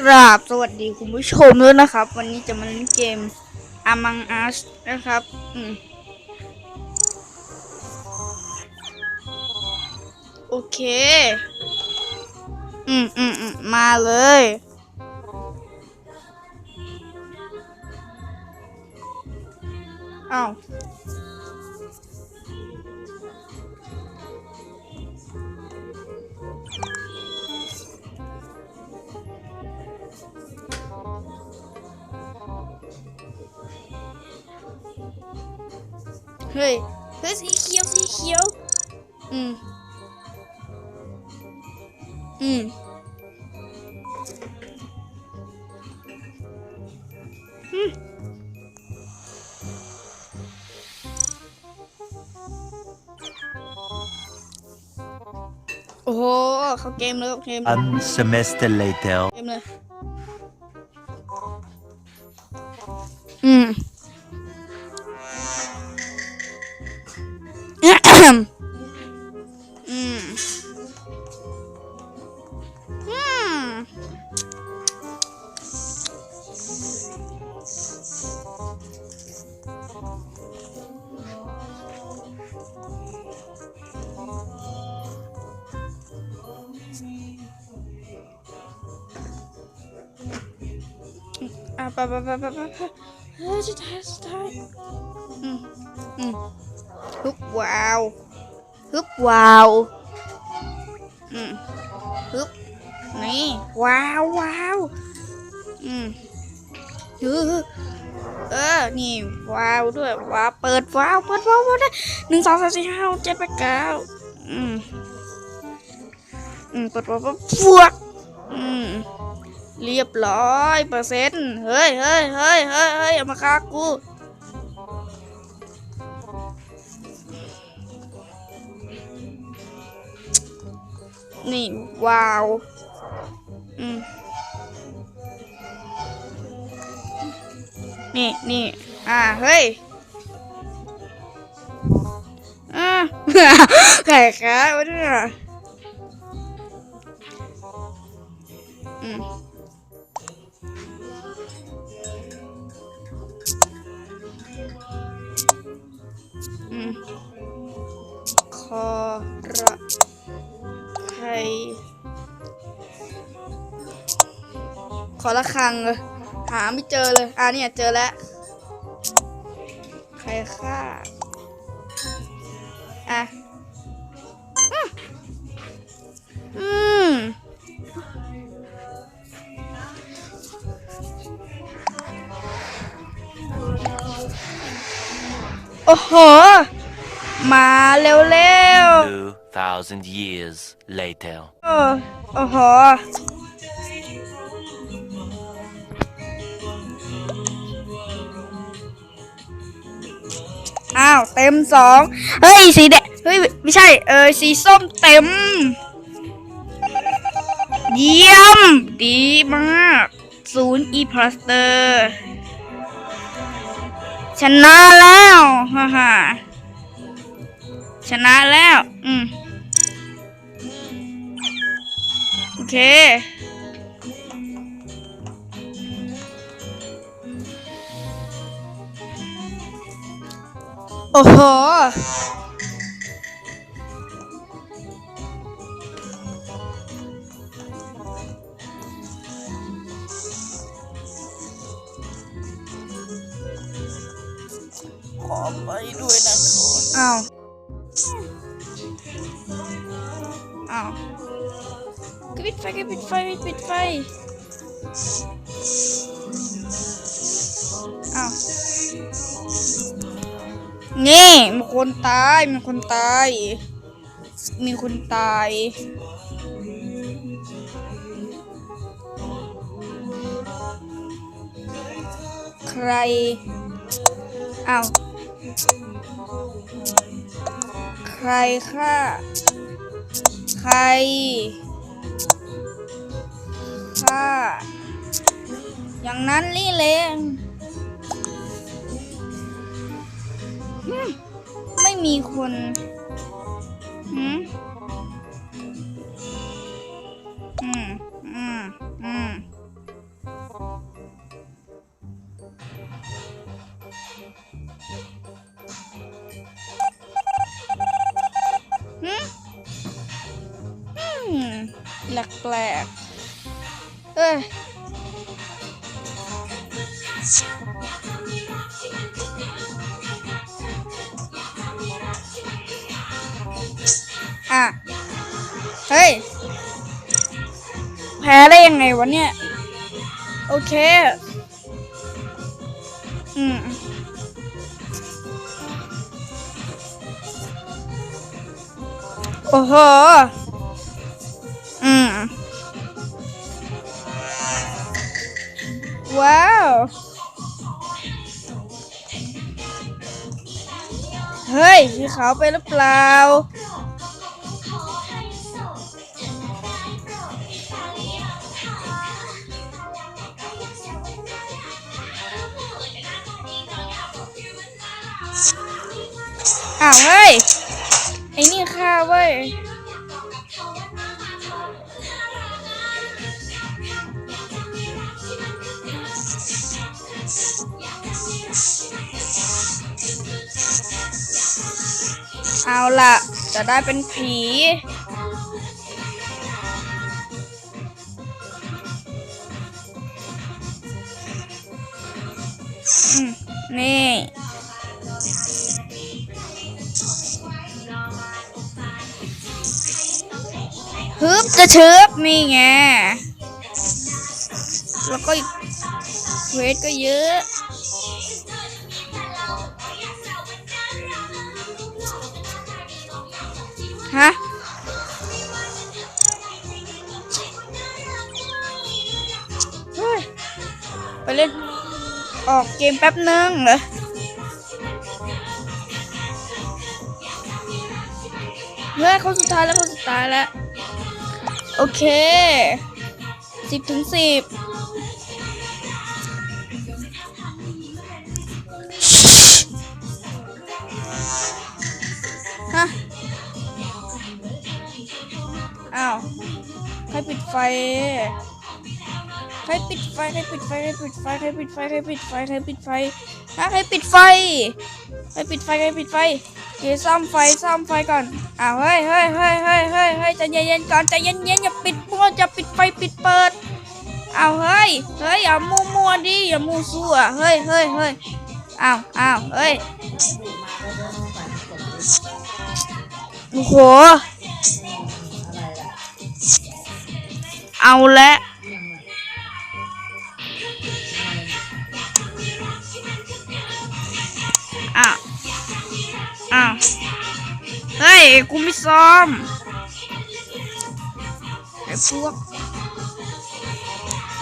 กราบสวัสดีคุณผู้ชมด้วยนะครับ วันนี้จะมาเล่นเกม Among Us นะครับ อืมโอเค อืมอืมอืมมาเลย อ้าว เฮ้ยเฮ้ยสีเขียวสีเขียว อืม อืมอืมโอ้โหเข้าเกมเลยเข้าเกมเลย One semester later. เกมเลย อืม อืมอืมอะไปไปไปไปไปไปเฮ้ยสุดท้ายสุดท้ายอืมอืมฮึบว้าวฮึบว้าวอืมฮึบนี่ว้าวว้าวอืมฮึบเออ นี่ว้าวด้วยว้าวเปิดว้าวเปิดว้าวเปิดได้หนึ่งสองสามสี่ห้าหกเจ็ดแปดเก้าอืมอืมเปิดว้าวเปิดฟวกอืมเรียบร้อยเปอร์เซ็นต์เฮ้ยเฮ้ยเฮ้ยเฮ้ยเฮ้ยอย่ามาฆ่ากู นี่ว้าวอืมนี่นี่อ่าเฮ้ยอ่าไข่ค้าวะเนี่ยอืม ขอละครังเลย หาไม่เจอเลย อ่าเนี่ยเจอแล้ว ใครฆ่า อะ อืมโอ้โห มาเร็วเร็ว Two thousand years later. ๆโอ้โอ้โหาวเต็มสองเฮ้ยสีแดงเฮ้ยไม่ใช่เออสีส้มเต็ม เยี่ยม ดีมากศูนย์อีพลัสเตอร์ชนะแล้วฮ่าฮ่าชนะแล้ว อืม โอเค โอ้โห ขอไปด้วยนะครับอ้าวอ้าวปิดไฟปิดไฟปิดไฟ นี่มีคนตายมีคนตาย มีคนตาย ใครอ้าวใครฆ่าใครฆ่าอย่างนั้นนี่เลง มีคนอืมอืมอืมอืมอืมอืมแปลกเอ้ย เฮ้ย แพ้ได้ยังไงวะเนี่ย โอเค อืมโอ้โห อืม ว้าว เฮ้ยสีขาไปหรือเปล่า อ้าวเฮ้ย ไอ้นี่ฆ่าเว้ย เอาละจะได้เป็นผีอืมนี่ ฮึบจะเชิบนี่ไง แล้วก็เวทก็เยอะฮะเฮ้ยไปเล่น ออกเกมแป๊บนึงเหรอเฮ้ยคนสุดท้ายแล้วคนสุดท้ายแล้ว โอเคสิบถึงสิบฮะ อ้าวใครปิดไฟ ใครปิดไฟ ใครปิดไฟ ใครปิดไฟ ใครปิดไฟ ใครปิดไฟ ใครปิดไฟฮะใครปิดไฟ ใครปิดไฟ ใครปิดไฟ เดี๋ยวซ่อมไฟซ่อมไฟก่อนอ้าวเฮ้ยเฮ้ยเฮ้ยเฮ้ยเฮ้ยเฮ้ยใจเย็นๆก่อนใจเย็นๆอย่าปิดมั่วจะปิดไฟปิดเปิดอ้าวเฮ้ยเฮ้ยอย่ามัวมัวดิอย่ามัวซั่วเฮ้ยเฮ้ยเฮ้ยอ้าวอ้าวเฮ้ยโอ้โหเอาละ กูไม่ซ้อมไอ้พวก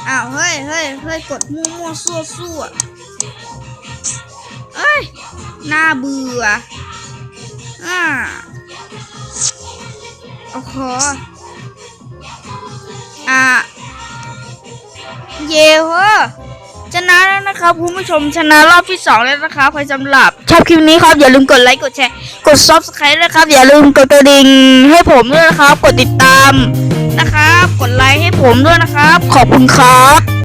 อ้าวเฮ้ยเฮ้ยเฮ้ยกดมั่วมั่วซั่วซั่วเอ้ยน่าเบื่ออ่าโอ้โหอ่าเย้เว้อชนะแล้วนะครับคุณผู้ชมชนะรอบที่สองแล้วนะครับใครสำหรับชอบคลิปนี้ครับอย่าลืมกดไลค์กดแชร์ ด subscribe นะครับ อย่าลืมกดกระดิ่งให้ผมด้วยนะครับ กดติดตามนะครับ กดไลค์ให้ผมด้วยนะครับ ขอบคุณครับ